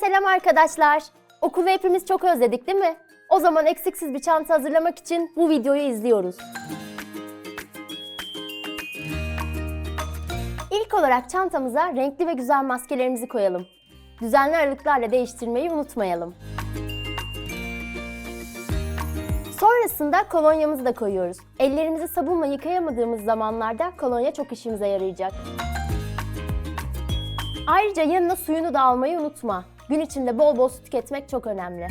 Selam arkadaşlar. Okulu hepimiz çok özledik değil mi? O zaman eksiksiz bir çanta hazırlamak için bu videoyu izliyoruz. İlk olarak çantamıza renkli ve güzel maskelerimizi koyalım. Düzenli aralıklarla değiştirmeyi unutmayalım. Sonrasında kolonyamızı da koyuyoruz. Ellerimizi sabunla yıkayamadığımız zamanlarda kolonya çok işimize yarayacak. Ayrıca yanına suyunu da almayı unutma. Gün içinde bol bol su tüketmek çok önemli.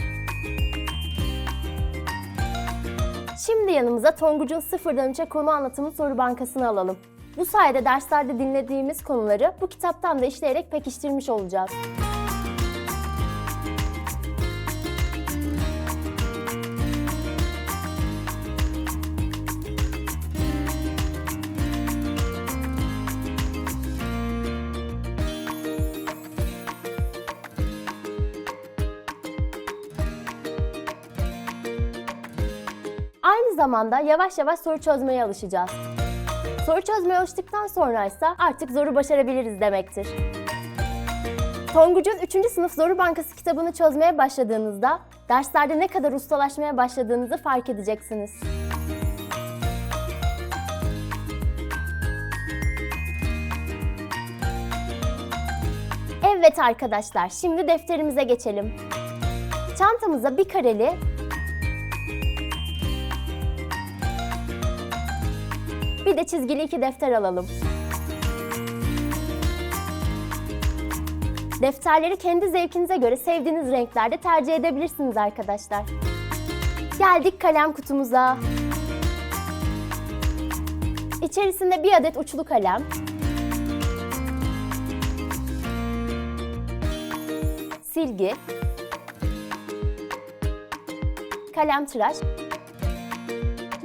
Şimdi yanımıza Tonguç'un sıfırdan üçe konu anlatımı soru bankasını alalım. Bu sayede derslerde dinlediğimiz konuları bu kitaptan da işleyerek pekiştirmiş olacağız. Aynı zamanda yavaş yavaş soru çözmeye alışacağız. Soru çözmeye alıştıktan sonra ise artık zoru başarabiliriz demektir. Tonguç'un 3. sınıf Zoru Bankası kitabını çözmeye başladığınızda derslerde ne kadar ustalaşmaya başladığınızı fark edeceksiniz. Evet arkadaşlar, şimdi defterimize geçelim. Çantamıza bir kareli Bir de çizgili iki defter alalım. Defterleri kendi zevkinize göre sevdiğiniz renklerde tercih edebilirsiniz arkadaşlar. Geldik kalem kutumuza. İçerisinde bir adet uçlu kalem. Silgi. Kalem tıraş.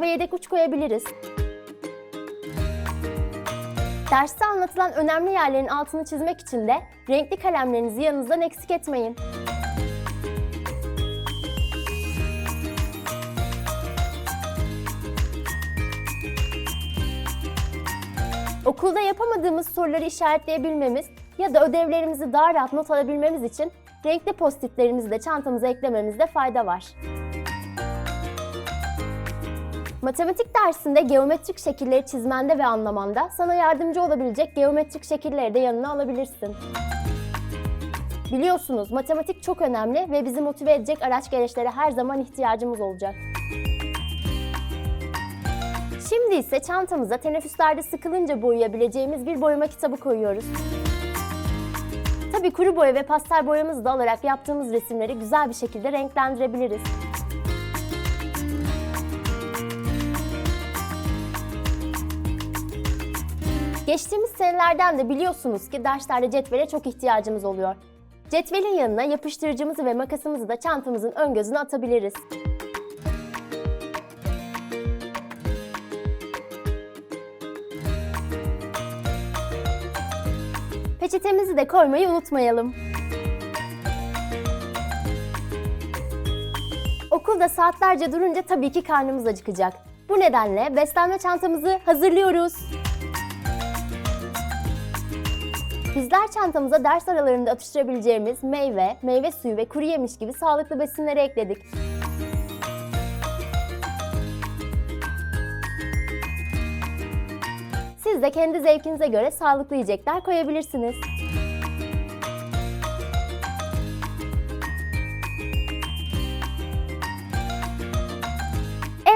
Ve yedek uç koyabiliriz. Derste anlatılan önemli yerlerin altını çizmek için de renkli kalemlerinizi yanınızdan eksik etmeyin. Okulda yapamadığımız soruları işaretleyebilmemiz ya da ödevlerimizi daha rahat not alabilmemiz için renkli postitlerimizi de çantamıza eklememizde fayda var. Matematik dersinde geometrik şekilleri çizmende ve anlamanda sana yardımcı olabilecek geometrik şekilleri de yanına alabilirsin. Biliyorsunuz matematik çok önemli ve bizi motive edecek araç gereçlere her zaman ihtiyacımız olacak. Şimdi ise çantamıza teneffüslerde sıkılınca boyayabileceğimiz bir boyama kitabı koyuyoruz. Tabii kuru boya ve pastel boyamızı da alarak yaptığımız resimleri güzel bir şekilde renklendirebiliriz. Geçtiğimiz senelerden de biliyorsunuz ki derslerde cetvele çok ihtiyacımız oluyor. Cetvelin yanına yapıştırıcımızı ve makasımızı da çantamızın ön gözüne atabiliriz. Peçetemizi de koymayı unutmayalım. Okulda saatlerce durunca tabii ki karnımız acıkacak. Bu nedenle beslenme çantamızı hazırlıyoruz. Bizler çantamıza ders aralarında atıştırabileceğimiz meyve, meyve suyu ve kuru yemiş gibi sağlıklı besinleri ekledik. Siz de kendi zevkinize göre sağlıklı yiyecekler koyabilirsiniz.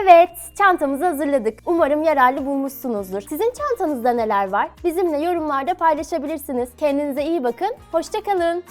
Evet, çantamızı hazırladık. Umarım yararlı bulmuşsunuzdur. Sizin çantanızda neler var? Bizimle yorumlarda paylaşabilirsiniz. Kendinize iyi bakın, hoşçakalın.